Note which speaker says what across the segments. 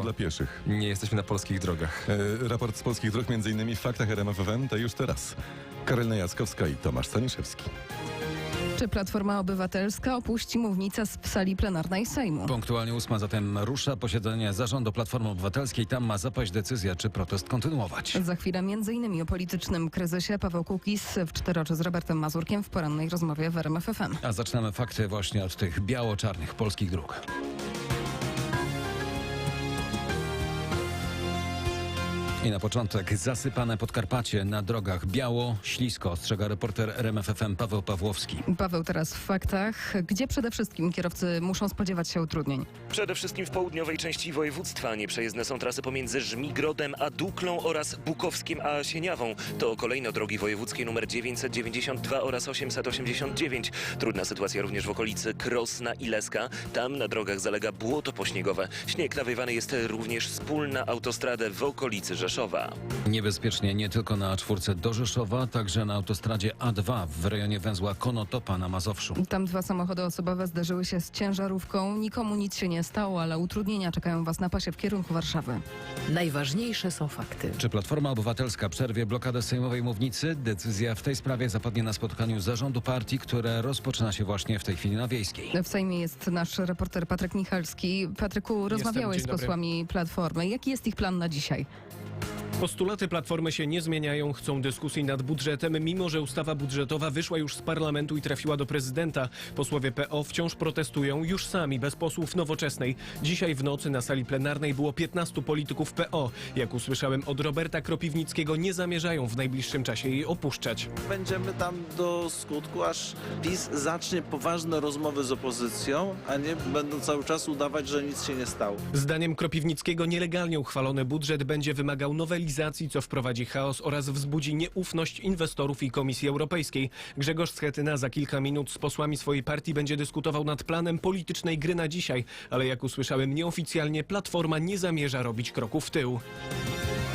Speaker 1: Dla pieszych.
Speaker 2: Nie jesteśmy na polskich drogach.
Speaker 1: E, raport z polskich dróg, m.in. w faktach RMFFM, to już teraz. Karolina Jackowska i Tomasz Staniszewski.
Speaker 3: Czy Platforma Obywatelska opuści mównicę z sali plenarnej Sejmu?
Speaker 4: Punktualnie ósma zatem rusza posiedzenie zarządu Platformy Obywatelskiej. Tam ma zapaść decyzja, czy protest kontynuować.
Speaker 3: Za chwilę m.in. o politycznym kryzysie Paweł Kukis w czteroczy z Robertem Mazurkiem w porannej rozmowie w RMFFM.
Speaker 4: A zaczynamy fakty właśnie od tych biało-czarnych polskich dróg. I na początek zasypane Podkarpacie na drogach biało, ślisko, ostrzega reporter RMFFM Paweł Pawłowski.
Speaker 3: Paweł teraz w faktach. Gdzie przede wszystkim kierowcy muszą spodziewać się utrudnień?
Speaker 5: Przede wszystkim w południowej części województwa nieprzejezdne są trasy pomiędzy Żmigrodem a Duklą oraz Bukowskiem a Sieniawą. To kolejno drogi wojewódzkie nr 992 oraz 889. Trudna sytuacja również w okolicy Krosna i Leska. Tam na drogach zalega błoto pośniegowe. Śnieg nawiewany jest również wspólna autostradę w okolicy Rzeszowa.
Speaker 4: Niebezpiecznie nie tylko na czwórce do Rzeszowa, także na autostradzie A2 w rejonie węzła Konotopa na Mazowszu.
Speaker 3: Tam dwa samochody osobowe zderzyły się z ciężarówką. Nikomu nic się nie stało, ale utrudnienia czekają Was na pasie w kierunku Warszawy.
Speaker 6: Najważniejsze są fakty.
Speaker 4: Czy Platforma Obywatelska przerwie blokadę sejmowej mównicy? Decyzja w tej sprawie zapadnie na spotkaniu zarządu partii, które rozpoczyna się właśnie w tej chwili na Wiejskiej.
Speaker 3: W Sejmie jest nasz reporter Patryk Michalski. Patryku, rozmawiałeś z posłami Platformy. Jaki jest ich plan na dzisiaj?
Speaker 7: Postulaty Platformy się nie zmieniają, chcą dyskusji nad budżetem, mimo że ustawa budżetowa wyszła już z parlamentu i trafiła do prezydenta. Posłowie PO wciąż protestują już sami, bez posłów nowoczesnej. Dzisiaj w nocy na sali plenarnej było 15 polityków PO. Jak usłyszałem od Roberta Kropiwnickiego, nie zamierzają w najbliższym czasie jej opuszczać.
Speaker 8: Będziemy tam do skutku, aż PiS zacznie poważne rozmowy z opozycją, a nie będą cały czas udawać, że nic się nie stało.
Speaker 7: Zdaniem Kropiwnickiego nielegalnie uchwalony budżet będzie wymagał nowelizacji, co wprowadzi chaos oraz wzbudzi nieufność inwestorów i Komisji Europejskiej. Grzegorz Schetyna za kilka minut z posłami swojej partii będzie dyskutował nad planem politycznej gry na dzisiaj, ale jak usłyszałem nieoficjalnie, Platforma nie zamierza robić kroku w tył.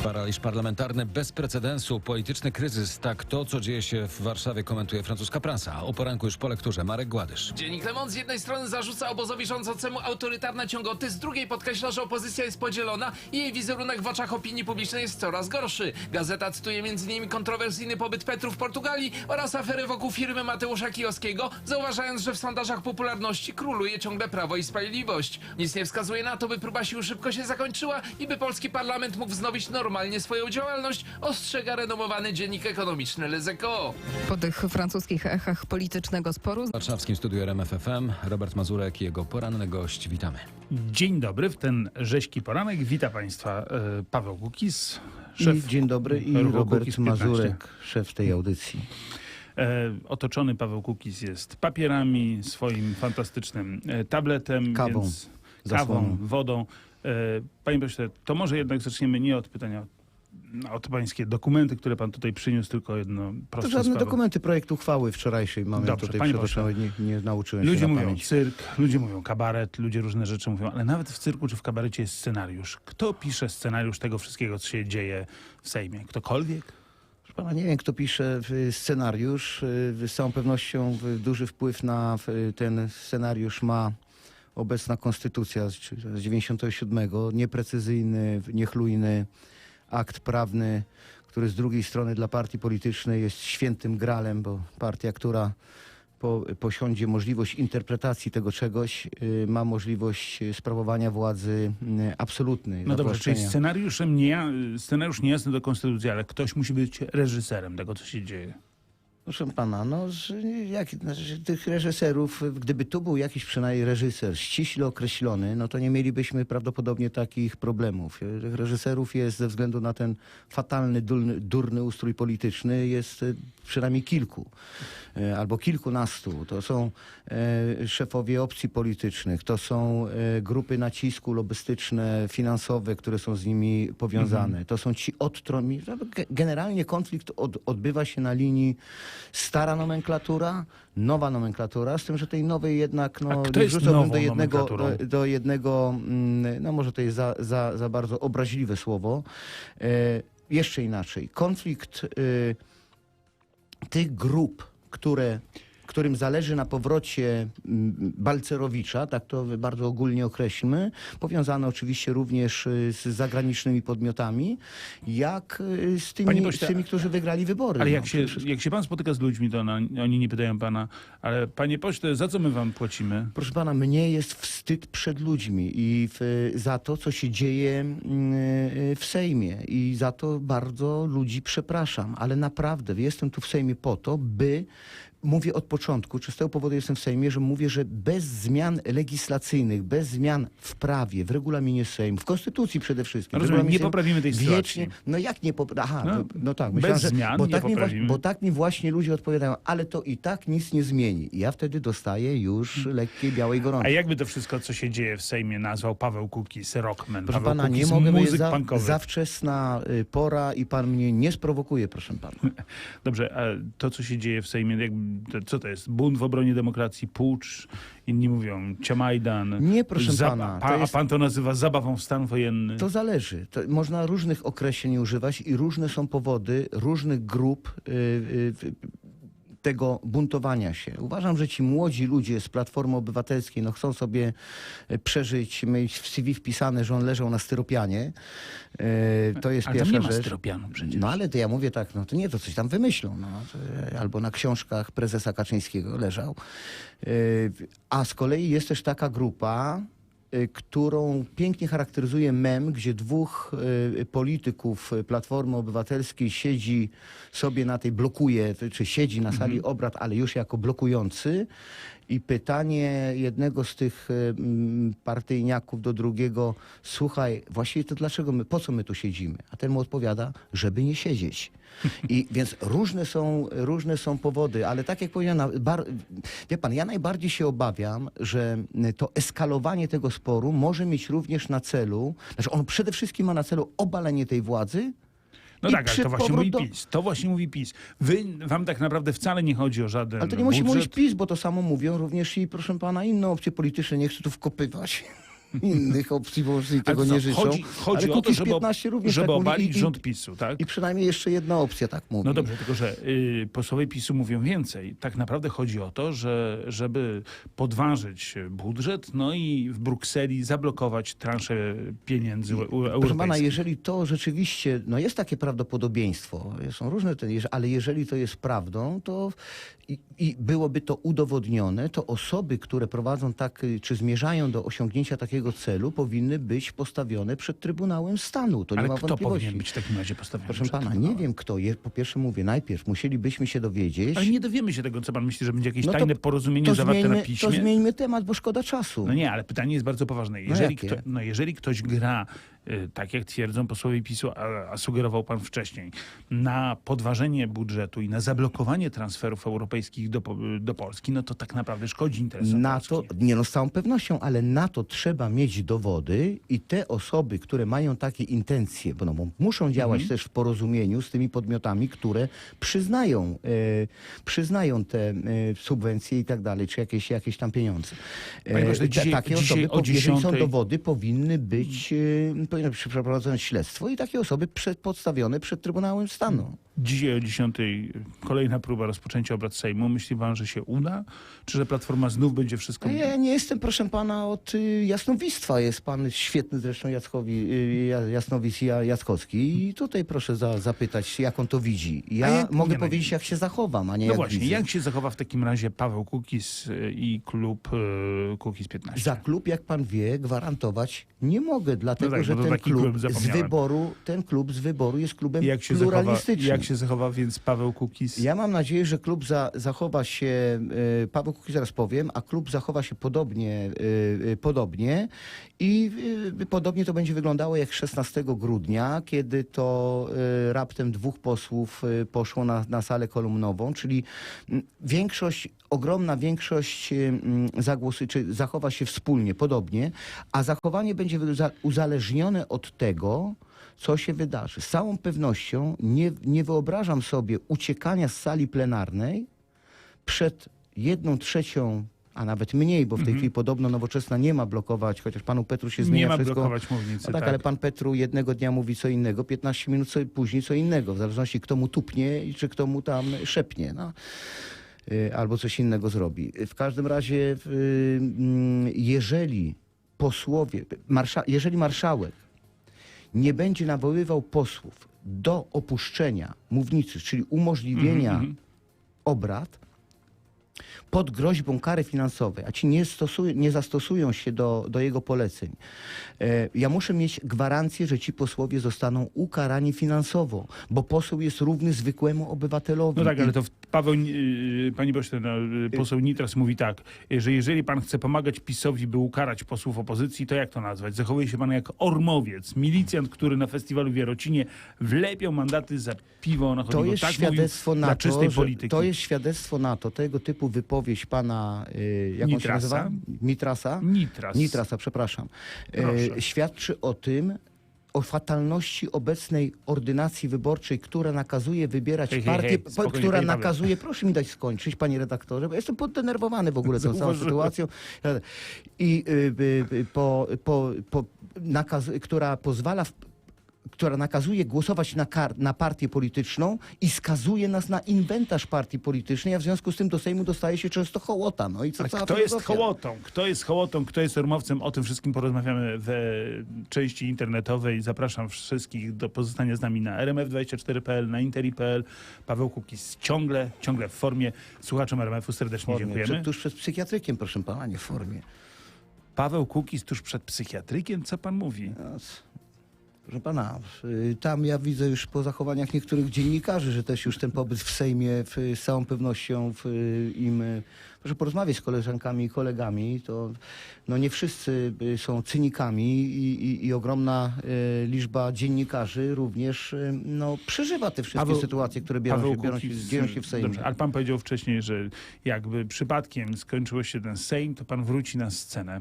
Speaker 4: Paraliż parlamentarny bez precedensu, polityczny kryzys. Tak to, co dzieje się w Warszawie, komentuje francuska prasa. O poranku już po lekturze Marek Gładysz.
Speaker 9: Dziennik Le Monde z jednej strony zarzuca obozowi rządzącemu autorytarne ciągoty, z drugiej podkreśla, że opozycja jest podzielona i jej wizerunek w oczach opinii publicznej jest coraz gorszy. Gazeta cytuje m.in. kontrowersyjny pobyt Petru w Portugalii oraz afery wokół firmy Mateusza Kijowskiego, zauważając, że w sondażach popularności króluje ciągle Prawo i Sprawiedliwość. Nic nie wskazuje na to, by próba sił szybko się zakończyła i by polski parlament mógł wznowić normalnie swoją działalność, ostrzega renomowany dziennik ekonomiczny Les Echos.
Speaker 3: Po tych francuskich echach politycznego sporu
Speaker 4: W warszawskim studiu RMFFM Robert Mazurek i jego poranny gość. Witamy.
Speaker 10: Dzień dobry, w ten rzeźki poranek. Witam Państwa e, Paweł Kukis, szef
Speaker 11: I dzień dobry i Robert
Speaker 10: Kukiz 15.
Speaker 11: Mazurek, szef tej audycji.
Speaker 10: E, otoczony Paweł Kukis jest papierami, swoim fantastycznym e, tabletem,
Speaker 11: Kawą,
Speaker 10: więc kawą, wodą. E, panie pośle, to może jednak zaczniemy nie od pytania o, te pańskie dokumenty, które pan tutaj przyniósł, tylko jedno
Speaker 11: To
Speaker 10: prostsze
Speaker 11: żadne
Speaker 10: sprawy.
Speaker 11: dokumenty projektu uchwały wczorajszej mamy
Speaker 10: Dobrze,
Speaker 11: tutaj
Speaker 10: panie
Speaker 11: oczami, nie, nie nauczyłem
Speaker 10: Ludzie
Speaker 11: się na
Speaker 10: mówią
Speaker 11: pamięć.
Speaker 10: cyrk, ludzie mówią kabaret, ludzie różne rzeczy mówią, ale nawet w cyrku czy w kabarecie jest scenariusz. Kto pisze scenariusz tego wszystkiego, co się dzieje w Sejmie? Ktokolwiek?
Speaker 11: Proszę pana, nie wiem, kto pisze y, scenariusz. y, Z całą pewnością y, duży wpływ na ten scenariusz ma obecna konstytucja z z 97, nieprecyzyjny, niechlujny akt prawny, który z drugiej strony dla partii politycznej jest świętym gralem, bo partia, która po, posiądzie możliwość interpretacji tego czegoś, y, ma możliwość sprawowania władzy y, absolutnej.
Speaker 10: No dobrze, czyli scenariuszem nie, scenariusz niejasny do konstytucji, ale ktoś musi być reżyserem tego, co się dzieje.
Speaker 11: Proszę pana, no, że jak, tych reżyserów, gdyby tu był jakiś przynajmniej reżyser ściśle określony, no to nie mielibyśmy prawdopodobnie takich problemów. Tych reżyserów jest ze względu na ten fatalny, durny, durny ustrój polityczny, jest e, przynajmniej kilku e, albo kilkunastu. To są e, szefowie opcji politycznych, to są grupy nacisku lobbystyczne, finansowe, które są z nimi powiązane. To są ci odtrąni. Generalnie konflikt od, odbywa się na linii stara nomenklatura, nowa nomenklatura, z tym, że tej nowej jednak, no, nie wrzucałbym do jednego, do, do jednego, mm, no może to jest za, za, za bardzo obraźliwe słowo. E, jeszcze inaczej. Konflikt y, tych grup, które którym zależy na powrocie mm, Balcerowicza, tak to bardzo ogólnie określmy, powiązane oczywiście również y, z zagranicznymi podmiotami, jak y, z tymi,
Speaker 10: pośle,
Speaker 11: z tymi którzy wygrali wybory.
Speaker 10: Ale
Speaker 11: no,
Speaker 10: jak się,
Speaker 11: przede wszystkim.
Speaker 10: jak się pan spotyka z ludźmi, to ona, oni nie pytają pana, ale panie pośle, za co my wam płacimy?
Speaker 11: Proszę pana, mnie jest wstyd przed ludźmi i w, za to, co się dzieje mm, y, w Sejmie. I za to bardzo ludzi przepraszam. Ale naprawdę jestem tu w Sejmie po to, by. Mówię od początku, czy z tego powodu jestem w Sejmie, że mówię, że bez zmian legislacyjnych, bez zmian w prawie, w regulaminie Sejmu, w konstytucji przede wszystkim.
Speaker 10: Rozumiem, nie
Speaker 11: Sejmu,
Speaker 10: poprawimy tej sytuacji.
Speaker 11: Wiecznie, no jak nie poprawimy? Aha,
Speaker 10: No,
Speaker 11: no, tak.
Speaker 10: bez
Speaker 11: Myślałem, że,
Speaker 10: zmian
Speaker 11: bo,
Speaker 10: nie
Speaker 11: tak mi,
Speaker 10: poprawimy.
Speaker 11: właśnie- bo tak mi właśnie ludzie odpowiadają, ale to i tak nic nie zmieni. I ja wtedy dostaję już lekkiej białej gorączki.
Speaker 10: A jakby to wszystko, co się dzieje w Sejmie, nazwał Paweł Kukis, rockman,
Speaker 11: Proszę
Speaker 10: Paweł
Speaker 11: pana, nie
Speaker 10: Kukiz,
Speaker 11: mogę, bo jest za,
Speaker 10: punkowy.
Speaker 11: za wczesna y, pora i pan mnie nie sprowokuje, proszę pana.
Speaker 10: Dobrze, a to, co się dzieje w Sejmie, jakby, co to jest? Bunt w obronie demokracji, pucz, inni mówią ciamajdan.
Speaker 11: Nie, proszę pana,
Speaker 10: Pa,
Speaker 11: jest-
Speaker 10: A pan to nazywa zabawą w stan wojenny.
Speaker 11: To zależy. To można różnych określeń używać i różne są powody różnych grup y, y, tego buntowania się. Uważam, że ci młodzi ludzie z Platformy Obywatelskiej no, chcą sobie y, przeżyć, mieć w CV wpisane, że on leżał na styropianie. Y, To jest
Speaker 10: Ale
Speaker 11: pierwsza
Speaker 10: nie ma
Speaker 11: rzecz.
Speaker 10: styropianu przecież.
Speaker 11: No ale to ja mówię tak, no to nie, to coś tam wymyślą. No. Albo na książkach prezesa Kaczyńskiego leżał. Y, A z kolei jest też taka grupa, którą pięknie charakteryzuje mem, gdzie dwóch y, polityków Platformy Obywatelskiej siedzi sobie na tej, blokuje, czy siedzi na sali obrad, ale już jako blokujący. I pytanie jednego z tych partyjniaków do drugiego, słuchaj, właściwie to dlaczego my, po co my tu siedzimy? A ten mu odpowiada, żeby nie siedzieć. I więc różne są, różne są powody, ale tak jak powiedziałem, bar, wie pan, ja najbardziej się obawiam, że to eskalowanie tego sporu może mieć również na celu, znaczy on przede wszystkim ma na celu obalenie tej władzy,
Speaker 10: No
Speaker 11: I
Speaker 10: tak, ale to właśnie mówi
Speaker 11: do-
Speaker 10: PiS. To właśnie mówi PiS. Wy, wam tak naprawdę wcale nie chodzi o żaden
Speaker 11: Ale to nie musi
Speaker 10: budżet.
Speaker 11: mówić PiS, bo to samo mówią również i, proszę pana, inne opcje polityczne. Nie chcę tu wkopywać innych opcji, bo
Speaker 10: Ale
Speaker 11: tego nie życzą.
Speaker 10: Chodzi, chodzi
Speaker 11: ale
Speaker 10: o to, żeby,
Speaker 11: 15 również
Speaker 10: żeby
Speaker 11: tak
Speaker 10: obalić
Speaker 11: i,
Speaker 10: rząd PiSu, tak?
Speaker 11: I przynajmniej jeszcze jedna opcja tak mówi.
Speaker 10: No dobrze, tylko że y, posłowie PiSu mówią więcej. Tak naprawdę chodzi o to, że żeby podważyć budżet, no i w Brukseli zablokować transzę pieniędzy u- u-
Speaker 11: Proszę pana,
Speaker 10: europejskich.
Speaker 11: jeżeli to rzeczywiście, no jest takie prawdopodobieństwo, są różne, te, ale jeżeli to jest prawdą, to i, i byłoby to udowodnione, to osoby, które prowadzą tak, y, czy zmierzają do osiągnięcia takiego celu, powinny być postawione przed Trybunałem Stanu. To nie
Speaker 10: Ale
Speaker 11: ma
Speaker 10: kto
Speaker 11: wątpliwości.
Speaker 10: powinien być w takim razie postawiony?
Speaker 11: Proszę
Speaker 10: przed
Speaker 11: pana, nie
Speaker 10: Trybunałem?
Speaker 11: wiem kto. Po pierwsze mówię, najpierw musielibyśmy się dowiedzieć.
Speaker 10: Ale nie dowiemy się tego, co pan myśli, że będzie jakieś
Speaker 11: No to-
Speaker 10: tajne porozumienie
Speaker 11: to
Speaker 10: zawarte na
Speaker 11: zmieńmy,
Speaker 10: piśmie.
Speaker 11: to zmieńmy temat, bo szkoda czasu.
Speaker 10: No nie, ale pytanie jest bardzo poważne. Jeżeli,
Speaker 11: jakie?
Speaker 10: kto, no jeżeli ktoś gra, tak jak twierdzą posłowie PiSu, a, a sugerował pan wcześniej, na podważenie budżetu i na zablokowanie transferów europejskich do, do Polski, no to tak naprawdę szkodzi interesom
Speaker 11: Na to,
Speaker 10: Polski.
Speaker 11: nie no z całą pewnością, ale na to trzeba mieć dowody i te osoby, które mają takie intencje, bo, no, muszą działać
Speaker 10: Mhm.
Speaker 11: też w porozumieniu z tymi podmiotami, które przyznają, e, przyznają te e, subwencje i tak dalej, czy jakieś, jakieś tam pieniądze. E,
Speaker 10: Panie
Speaker 11: ta-
Speaker 10: dzisiaj-
Speaker 11: takie
Speaker 10: dzisiaj
Speaker 11: osoby,
Speaker 10: o
Speaker 11: po- jeżeli są
Speaker 10: 10:00
Speaker 11: dowody, powinny być, e, powinno być przeprowadzone śledztwo i takie osoby przed, podstawione przed Trybunałem Stanu.
Speaker 10: Dzisiaj o 10 kolejna próba rozpoczęcia obrad Sejmu. Myśli pan, że się uda? Czy że Platforma znów będzie wszystko...
Speaker 11: Ja nie jestem, proszę pana, od y, jasnowictwa. Jest pan świetny zresztą Jackowi, y, Ja- Jasnowic Ja- Jackowski i tutaj proszę za, zapytać, jak on to widzi. Ja
Speaker 10: jak-
Speaker 11: mogę
Speaker 10: nie
Speaker 11: powiedzieć, jak się zachowam, a nie
Speaker 10: No
Speaker 11: jak
Speaker 10: właśnie,
Speaker 11: widzę.
Speaker 10: jak się zachowa w takim razie Paweł Kukis y, i klub y, Kukis 15?
Speaker 11: Za klub, jak pan wie, gwarantować nie mogę, dlatego
Speaker 10: No tak,
Speaker 11: że ten
Speaker 10: klub,
Speaker 11: klub z wyboru, ten klub z wyboru jest klubem
Speaker 10: Jak się, zachowa,
Speaker 11: pluralistycznym.
Speaker 10: jak się zachowa więc Paweł Kukis?
Speaker 11: Ja mam nadzieję, że klub za, zachowa się, e, Paweł Kukiz zaraz powiem, a klub zachowa się podobnie, e, e, podobnie i podobnie to będzie wyglądało jak 16 grudnia, kiedy to raptem dwóch posłów poszło na, na salę kolumnową, czyli większość, ogromna większość zagłosy, czy zachowa się wspólnie, podobnie, a zachowanie będzie uzależnione od tego, co się wydarzy. Z całą pewnością nie, nie wyobrażam sobie uciekania z sali plenarnej przed jedną trzecią, a nawet mniej, bo w tej chwili podobno nowoczesna nie ma blokować, chociaż panu Petru się zmienia
Speaker 10: Mhm. Nie ma
Speaker 11: wszystko.
Speaker 10: blokować mównicy.
Speaker 11: No tak, ale pan Petru jednego dnia mówi co innego, 15 minut co, później co innego, w zależności kto mu tupnie i czy kto mu tam szepnie. No. y, albo coś innego zrobi. W każdym razie, y, mm, jeżeli posłowie, marsza, jeżeli marszałek nie będzie nawoływał posłów do opuszczenia mównicy, czyli umożliwienia obrad, pod groźbą kary finansowej, a ci nie, stosują, nie zastosują się do, do jego poleceń, e, ja muszę mieć gwarancję, że ci posłowie zostaną ukarani finansowo, bo poseł jest równy zwykłemu obywatelowi.
Speaker 10: No tak, ale to Paweł, yy, panie pośle, no, yy, poseł Nitras mówi tak, że jeżeli pan chce pomagać PiSowi, by ukarać posłów opozycji, to jak to nazwać? Zachowuje się pan jak ormowiec, milicjant, który na festiwalu w Jarocinie wlepiał mandaty za piwo na
Speaker 11: To jest
Speaker 10: tak
Speaker 11: świadectwo na to,
Speaker 10: czystej
Speaker 11: że,
Speaker 10: polityki.
Speaker 11: to jest świadectwo na to, tego typu wypowiedź pana, y, jak on się
Speaker 10: Nitrasa.
Speaker 11: nazywa? Mitrasa?
Speaker 10: Nitras.
Speaker 11: Nitrasa, przepraszam.
Speaker 10: Proszę.
Speaker 11: E, świadczy o tym, o fatalności obecnej ordynacji wyborczej, która nakazuje wybierać
Speaker 10: Hej, hej,
Speaker 11: partię,
Speaker 10: hej, spokojnie,
Speaker 11: która nakazuje, proszę mi dać skończyć, panie redaktorze, bo jestem poddenerwowany w ogóle tą całą sytuacją. I y, y, y, po, po, po nakaz, która pozwala w, która nakazuje głosować na, na partię polityczną i skazuje nas na inwentarz partii politycznej, a w związku z tym do Sejmu dostaje się często hołota. No i co cała
Speaker 10: kto jest hołotą? Kto jest hołotą? Kto jest ormowcem? O tym wszystkim porozmawiamy w części internetowej. Zapraszam wszystkich do pozostania z nami na rmf24.pl, na interi.pl. Paweł Kukiz ciągle, ciągle w formie. Słuchaczom RMF-u serdecznie
Speaker 11: formie,
Speaker 10: dziękujemy.
Speaker 11: przed, tuż przed psychiatrykiem, proszę pana, nie w formie.
Speaker 10: Paweł Kukiz tuż przed psychiatrykiem? Co pan mówi?
Speaker 11: Proszę pana, y, tam ja widzę już po zachowaniach niektórych dziennikarzy, że też już ten pobyt w Sejmie z całą pewnością w, y, im... y, Proszę porozmawiać z koleżankami i kolegami, to no nie wszyscy są cynikami i, i, i ogromna liczba dziennikarzy również no, przeżywa te wszystkie
Speaker 10: Paweł-
Speaker 11: sytuacje, które biorą,
Speaker 10: Paweł
Speaker 11: się, biorą, się, dzieją się w Sejmie.
Speaker 10: Dobrze, ale pan powiedział wcześniej, że jakby przypadkiem skończyło się ten Sejm, to pan wróci na scenę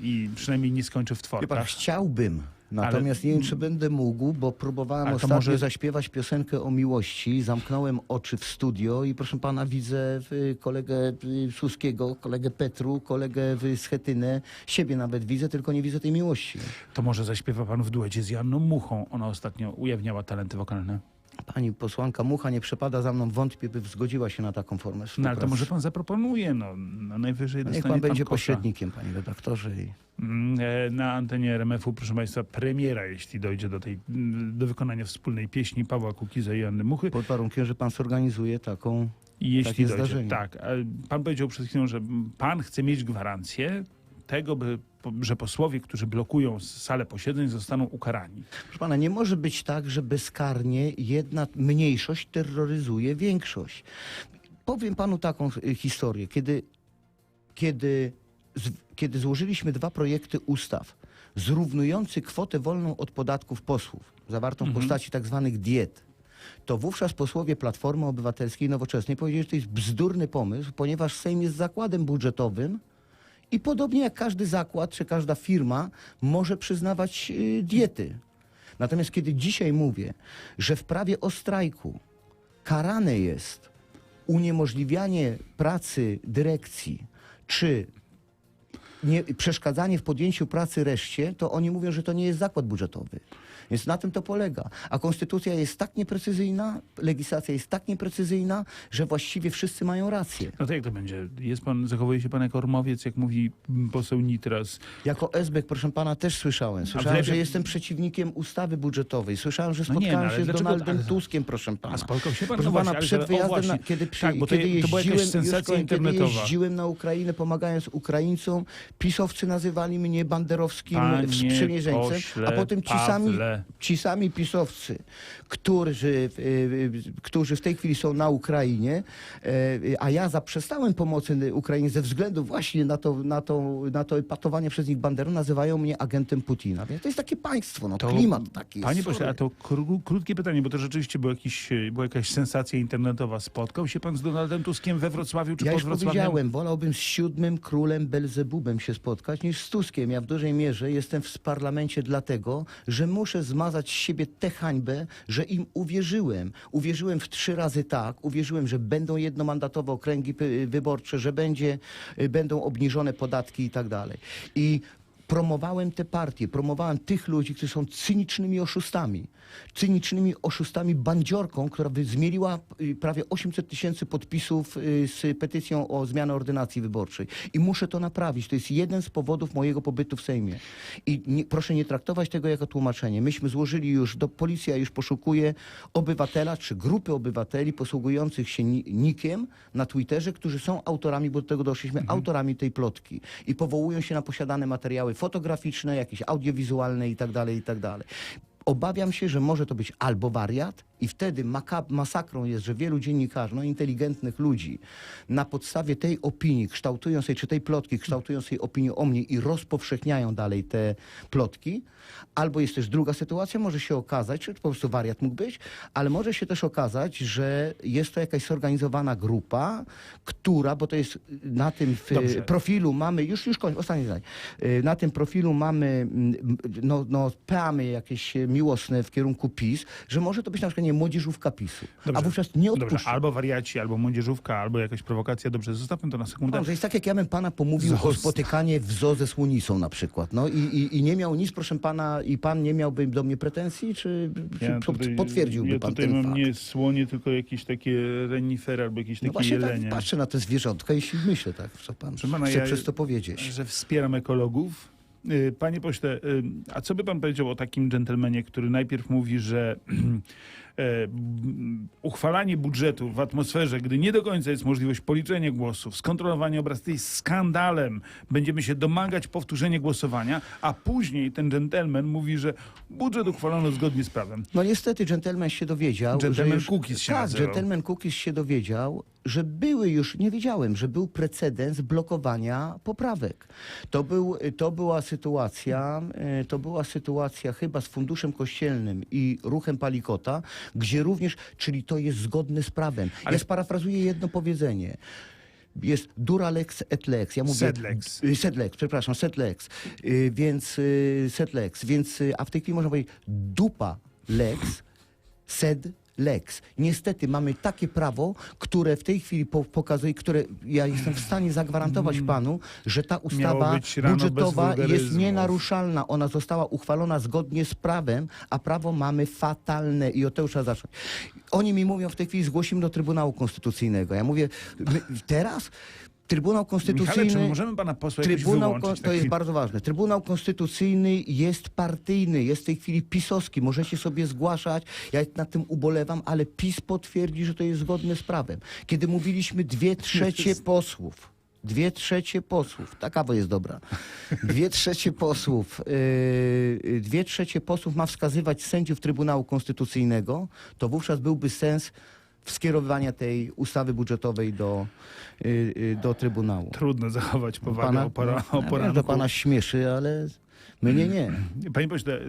Speaker 10: i przynajmniej nie skończy w
Speaker 11: Wie pan,
Speaker 10: tworkach.
Speaker 11: chciałbym. Natomiast nie wiem, czy będę mógł, bo próbowałem
Speaker 10: Ale
Speaker 11: ostatnio
Speaker 10: może-
Speaker 11: zaśpiewać piosenkę o miłości. Zamknąłem oczy w studio i proszę pana, widzę y, kolegę y, Suskiego, kolegę Petru, kolegę y, Schetynę. Siebie nawet widzę, tylko nie widzę tej miłości.
Speaker 10: To może zaśpiewa pan w duecie z Janną Muchą. Ona ostatnio ujawniała talenty wokalne.
Speaker 11: Pani posłanka Mucha nie przepada za mną, wątpię, by zgodziła się na taką formę
Speaker 10: No
Speaker 11: współpracy.
Speaker 10: ale to może pan zaproponuje, no, no najwyżej
Speaker 11: Niech
Speaker 10: dostanie
Speaker 11: pan będzie
Speaker 10: kosza.
Speaker 11: pośrednikiem, panie redaktorze. I...
Speaker 10: Mm, e, Na antenie RMF-u, proszę państwa, premiera, jeśli dojdzie do tej, do wykonania wspólnej pieśni Pawła Kukiza i Janny Muchy.
Speaker 11: Pod warunkiem, że pan zorganizuje taką...
Speaker 10: Jeśli
Speaker 11: takie
Speaker 10: dojdzie,
Speaker 11: zdarzenie.
Speaker 10: tak. e, Pan powiedział przed chwilą, że pan chce mieć gwarancję tego, by, że posłowie, którzy blokują salę posiedzeń, zostaną ukarani.
Speaker 11: Proszę pana, nie może być tak, że bezkarnie jedna mniejszość terroryzuje większość. Powiem panu taką historię. Kiedy, kiedy, kiedy złożyliśmy dwa projekty ustaw zrównujący kwotę wolną od podatków posłów, zawartą w postaci tak zwanych diet, to wówczas posłowie Platformy Obywatelskiej i Nowoczesnej powiedzieli, że to jest bzdurny pomysł, ponieważ Sejm jest zakładem budżetowym i podobnie jak każdy zakład czy każda firma może przyznawać y, diety. Natomiast kiedy dzisiaj mówię, że w prawie o strajku karane jest uniemożliwianie pracy dyrekcji czy nie, przeszkadzanie w podjęciu pracy reszcie, to oni mówią, że to nie jest zakład budżetowy. Więc na tym to polega. A konstytucja jest tak nieprecyzyjna, legislacja jest tak nieprecyzyjna, że właściwie wszyscy mają rację.
Speaker 10: No to jak to będzie? Jest pan, zachowuje się pan jako ormowiec, jak mówi poseł Nitras.
Speaker 11: Jako Esbek, proszę pana, też słyszałem. Słyszałem,
Speaker 10: wlepie-
Speaker 11: że jestem przeciwnikiem ustawy budżetowej. Słyszałem, że
Speaker 10: No nie,
Speaker 11: spotkałem
Speaker 10: no
Speaker 11: się z
Speaker 10: dlaczego-
Speaker 11: Donaldem
Speaker 10: ale-
Speaker 11: Tuskiem, proszę pana.
Speaker 10: A spotkał się pan?
Speaker 11: Proszę
Speaker 10: No
Speaker 11: pana, przed wyjazdem,
Speaker 10: właśnie.
Speaker 11: na, kiedy, przy,
Speaker 10: Tak, bo to
Speaker 11: kiedy
Speaker 10: to
Speaker 11: jeździłem, już, kiedy jeździłem na Ukrainę, pomagając Ukraińcom, pisowcy nazywali mnie banderowskim
Speaker 10: Panie
Speaker 11: sprzymierzeńcem,
Speaker 10: pośle
Speaker 11: a potem ci sami,
Speaker 10: Pawle.
Speaker 11: ci sami pisowcy, którzy, y, którzy w tej chwili są na Ukrainie, y, a ja zaprzestałem pomocy Ukrainie ze względu właśnie na to, na to, na to epatowanie przez nich banderą, nazywają mnie agentem Putina. Więc to jest takie państwo, no,
Speaker 10: To-
Speaker 11: klimat taki
Speaker 10: Panie pośle, a to kró- krótkie pytanie, bo to rzeczywiście był jakiś, e, była jakaś sensacja internetowa. Spotkał się pan z Donaldem Tuskiem we Wrocławiu czy
Speaker 11: Ja
Speaker 10: pod
Speaker 11: już
Speaker 10: Wrocławiem?
Speaker 11: powiedziałem, wolałbym z siódmym królem Belzebubem się spotkać niż z Tuskiem. Ja w dużej mierze jestem w parlamencie dlatego, że muszę zmazać z siebie tę hańbę, że im uwierzyłem. Uwierzyłem w trzy razy tak, uwierzyłem, że będą jednomandatowe okręgi wyborcze, że będzie, y, będą obniżone podatki i tak dalej. I promowałem te partie, promowałem tych ludzi, którzy są cynicznymi oszustami. Cynicznymi oszustami bandziorką, która by zmieliła y, prawie 800 tysięcy podpisów y, z petycją o zmianę ordynacji wyborczej. I muszę to naprawić. To jest jeden z powodów mojego pobytu w Sejmie. I nie, proszę nie traktować tego jako tłumaczenie. Myśmy złożyli już, do policja już poszukuje obywatela czy grupy obywateli posługujących się ni- nikiem na Twitterze, którzy są autorami, bo do tego doszliśmy, autorami tej plotki. I powołują się na posiadane materiały fotograficzne, jakieś audiowizualne i tak Obawiam się, że może to być albo wariat i wtedy masakrą jest, że wielu dziennikarzy, no inteligentnych ludzi na podstawie tej opinii kształtują sobie, czy tej plotki kształtują sobie opinię o mnie i rozpowszechniają dalej te plotki. Albo jest też druga sytuacja, może się okazać, czy po prostu wariat mógł być, ale może się też okazać, że jest to jakaś zorganizowana grupa, która, bo to jest na tym w,
Speaker 10: Dobrze.
Speaker 11: profilu mamy, już, już kończę, ostatnie zdanie. Y, Na tym profilu mamy, mm, no, no peamy jakieś miłosne w kierunku PiS, że może to być na przykład nie młodzieżówka PiSu. A wówczas nie
Speaker 10: Dobrze,
Speaker 11: odpuszczę.
Speaker 10: albo wariaci, albo młodzieżówka, albo jakaś prowokacja. Dobrze, zostawmy to na sekundę.
Speaker 11: No, to jest tak, jak ja bym pana pomówił o spotykanie w zoo ze słonicą na przykład. No i, i, i nie miał nic, proszę pana, i pan nie miałby do mnie pretensji, czy, czy
Speaker 10: Ja
Speaker 11: po-
Speaker 10: tutaj-
Speaker 11: potwierdziłby
Speaker 10: ja
Speaker 11: pan
Speaker 10: tutaj
Speaker 11: ten
Speaker 10: mam
Speaker 11: fakt?
Speaker 10: nie słonie, tylko jakieś takie renifery albo jakieś
Speaker 11: No
Speaker 10: takie
Speaker 11: właśnie tak
Speaker 10: jelenie.
Speaker 11: patrzę na te zwierzątka i myślę, tak, co pan
Speaker 10: Proszę pana,
Speaker 11: chce
Speaker 10: ja-
Speaker 11: przez to powiedzieć.
Speaker 10: że wspieram ekologów. Y, Panie pośle, y, a co by pan powiedział o takim dżentelmenie, który najpierw mówi, że e, uchwalanie budżetu w atmosferze, gdy nie do końca jest możliwość policzenia głosów, skontrolowanie obrazu, to jest skandalem. Będziemy się domagać powtórzenia głosowania, a później ten dżentelmen mówi, że budżet uchwalono zgodnie z prawem.
Speaker 11: No niestety dżentelmen się dowiedział,
Speaker 10: Dżentelmen
Speaker 11: już,
Speaker 10: Cookies się
Speaker 11: Tak,
Speaker 10: nazywał.
Speaker 11: dżentelmen Cookies się dowiedział, że były już, nie wiedziałem, że był precedens blokowania poprawek. To, był, to była sytuacja, e, to była sytuacja chyba z Funduszem Kościelnym i Ruchem Palikota, gdzie również, czyli to jest zgodne z prawem.
Speaker 10: Ale-
Speaker 11: Ja sparafrazuję jedno powiedzenie. Jest dura lex et lex. Ja mówię,
Speaker 10: Sed lex.
Speaker 11: Y, Sed lex, przepraszam, set lex. Y, Więc y, set lex. Więc, y, a w tej chwili można powiedzieć dupa lex, sed lex. Niestety mamy takie prawo, które w tej chwili po, pokazuje, które ja jestem w stanie zagwarantować panu, że ta ustawa
Speaker 10: Mm.
Speaker 11: budżetowa jest nienaruszalna. Ona została uchwalona zgodnie z prawem, a prawo mamy fatalne i od tego trzeba zacząć. Oni mi mówią w tej chwili zgłosimy do Trybunału Konstytucyjnego. Ja mówię, my, teraz Trybunał Konstytucyjny...
Speaker 10: Michale, czy możemy pana posła
Speaker 11: Trybunał, to jest
Speaker 10: Taki-
Speaker 11: bardzo ważne. Trybunał Konstytucyjny jest partyjny, jest w tej chwili pisowski. Możecie sobie zgłaszać, ja nad tym ubolewam, ale PiS potwierdzi, że to jest zgodne z prawem. Kiedy mówiliśmy dwie trzecie posłów, Dwie trzecie posłów, ta kawa jest dobra. Dwie trzecie posłów, yy, dwie trzecie posłów ma wskazywać sędziów Trybunału Konstytucyjnego, to wówczas byłby sens skierowywania tej ustawy budżetowej do, yy, yy, do Trybunału.
Speaker 10: Trudno zachować powagę
Speaker 11: Pana,
Speaker 10: o, pora, o
Speaker 11: wiem, że pana śmieszy, ale mnie nie.
Speaker 10: Panie pośle,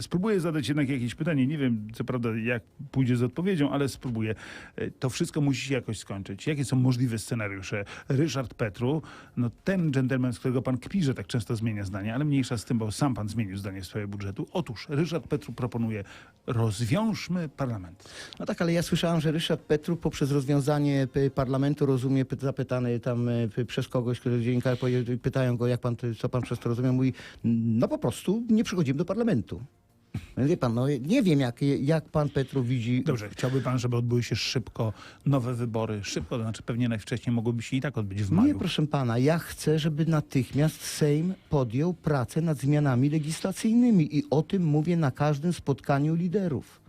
Speaker 10: spróbuję zadać jednak jakieś pytanie. Nie wiem, co prawda, jak pójdzie z odpowiedzią, ale spróbuję. Y, To wszystko musi się jakoś skończyć. Jakie są możliwe scenariusze? Ryszard Petru, no ten dżentelmen, z którego pan kpi, że tak często zmienia zdanie, ale mniejsza z tym, bo sam pan zmienił zdanie w sprawie budżetu. Otóż Ryszard Petru proponuje, rozwiążmy parlament.
Speaker 11: No tak, ale ja słyszałem, że Ryszard Petru poprzez rozwiązanie p- parlamentu rozumie, py- zapytany tam e, przez kogoś, który dziennikarze powie- pytają go, jak pan, co pan przez to rozumie, mówi, no po prostu nie przychodzimy do parlamentu. No Wie pan, no nie wiem, jak, jak pan Petru widzi
Speaker 10: Dobrze, chciałby pan, żeby odbyły się szybko nowe wybory. Szybko, to znaczy pewnie najwcześniej mogłyby się i tak odbyć w
Speaker 11: Nie,
Speaker 10: maju.
Speaker 11: proszę pana, ja chcę, żeby natychmiast Sejm podjął pracę nad zmianami legislacyjnymi i o tym mówię na każdym spotkaniu liderów.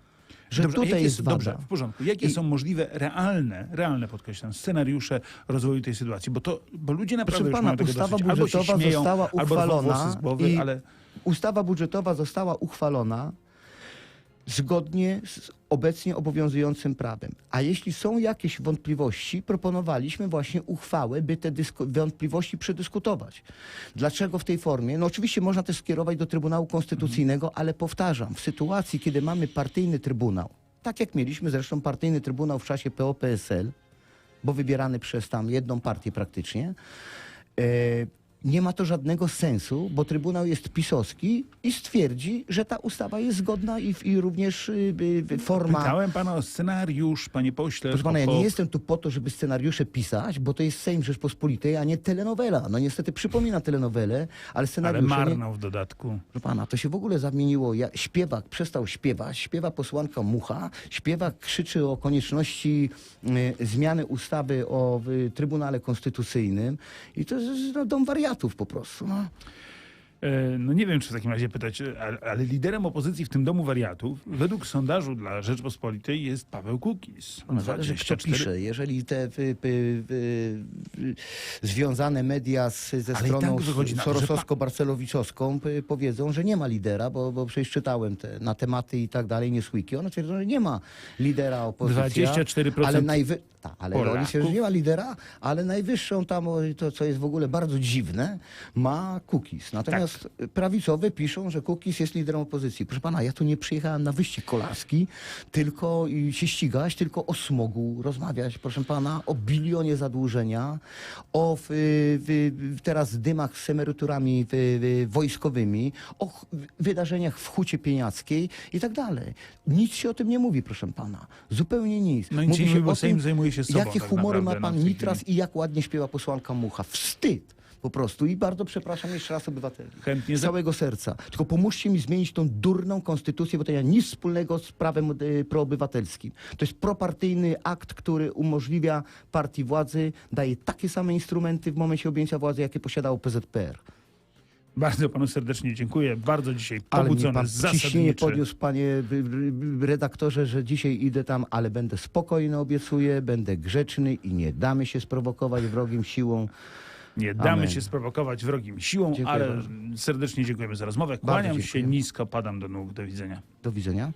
Speaker 11: Że
Speaker 10: Dobrze,
Speaker 11: tutaj jest wada.
Speaker 10: Dobrze, w porządku. Jakie
Speaker 11: I-
Speaker 10: są możliwe, realne, realne podkreślam, scenariusze rozwoju tej sytuacji? Bo to, bo ludzie naprawdę
Speaker 11: Proszę
Speaker 10: już
Speaker 11: pana,
Speaker 10: mają tego
Speaker 11: ustawa
Speaker 10: dosyć. Albo się
Speaker 11: budżetowa
Speaker 10: śmieją,
Speaker 11: została uchwalona
Speaker 10: głowy,
Speaker 11: i
Speaker 10: ale
Speaker 11: ustawa budżetowa została uchwalona zgodnie z obecnie obowiązującym prawem. A jeśli są jakieś wątpliwości, proponowaliśmy właśnie uchwałę, by te wątpliwości przedyskutować. Dlaczego w tej formie? No oczywiście można też skierować do Trybunału Konstytucyjnego, ale powtarzam, w sytuacji, kiedy mamy partyjny trybunał, tak jak mieliśmy zresztą partyjny trybunał w czasie PO-PSL, bo wybierany przez tam jedną partię praktycznie, e, nie ma to żadnego sensu, bo Trybunał jest pisowski i stwierdzi, że ta ustawa jest zgodna i, i również y, y, forma...
Speaker 10: Pytałem pana o scenariusz, panie pośle.
Speaker 11: Proszę pana, ja nie jestem tu po to, żeby scenariusze pisać, bo to jest Sejm Rzeczpospolitej, a nie telenowela. No niestety przypomina telenowelę, ale
Speaker 10: Ale
Speaker 11: scenariusze... nie-
Speaker 10: marną w dodatku.
Speaker 11: Proszę pana, to się w ogóle zamieniło. Ja, śpiewak przestał śpiewać, śpiewa posłanka Mucha, śpiewak krzyczy o konieczności y, zmiany ustawy o y, Trybunale Konstytucyjnym i to jest no, dom wariatów po prostu. No.
Speaker 10: E, No nie wiem, czy w takim razie pytać, e, ale, liderem opozycji w tym domu wariatów, według sondażu dla Rzeczpospolitej jest Paweł Kukiz.
Speaker 11: No, zależy kto pisze. Jeżeli te y, y, y, y, związane media z, ze
Speaker 10: Ale
Speaker 11: stroną
Speaker 10: tak
Speaker 11: sorosowsko-barcelowiczowską y, powiedzą, że nie ma lidera, bo, bo przecież czytałem te, na tematy i tak dalej, Newsweeki, one twierdzą, że nie ma lidera opozycji.
Speaker 10: 24%
Speaker 11: ale najwy... Ta, ale oni
Speaker 10: Polaków.
Speaker 11: twierdzą, że nie ma lidera, ale najwyższą tam, to co jest w ogóle bardzo dziwne, ma Kukiz. Natomiast prawicowe piszą, że Kukiz jest liderem opozycji. Proszę pana, ja tu nie przyjechałem na wyścig kolarski, tylko i się ścigać, tylko o smogu rozmawiać, proszę pana, o bilionie zadłużenia, o w, w, teraz dymach z emeryturami w, w, wojskowymi, o ch- wydarzeniach w Hucie Pieniackiej i tak dalej. Nic się o tym nie mówi, proszę pana. Zupełnie nic.
Speaker 10: No się nie
Speaker 11: się
Speaker 10: mówi, bo
Speaker 11: o tym,
Speaker 10: zajmuje się sobą
Speaker 11: Jakie
Speaker 10: tak
Speaker 11: humory ma
Speaker 10: no,
Speaker 11: pan
Speaker 10: tej
Speaker 11: Nitras i jak ładnie śpiewa posłanka Mucha. Wstyd! Po prostu. I bardzo przepraszam jeszcze raz obywateli.
Speaker 10: Chętnie
Speaker 11: Z całego serca. Tylko pomóżcie mi zmienić tą durną konstytucję, bo to nie ma nic wspólnego z prawem e, proobywatelskim. To jest propartyjny akt, który umożliwia partii władzy, daje takie same instrumenty w momencie objęcia władzy, jakie posiadał PZPR.
Speaker 10: Bardzo panu serdecznie dziękuję. Bardzo dzisiaj
Speaker 11: Ale
Speaker 10: pobudzony,
Speaker 11: pan ciśnienie
Speaker 10: zasadniczy.
Speaker 11: podniósł, panie y, y, redaktorze, że dzisiaj idę tam, ale będę spokojny, obiecuję, będę grzeczny i nie damy się sprowokować wrogim siłą.
Speaker 10: Nie damy
Speaker 11: Amen.
Speaker 10: się sprowokować wrogim siłą,
Speaker 11: Dziękuję
Speaker 10: ale
Speaker 11: bardzo.
Speaker 10: serdecznie dziękujemy za rozmowę. Kłaniam się nisko, padam do nóg. Do widzenia.
Speaker 11: Do widzenia.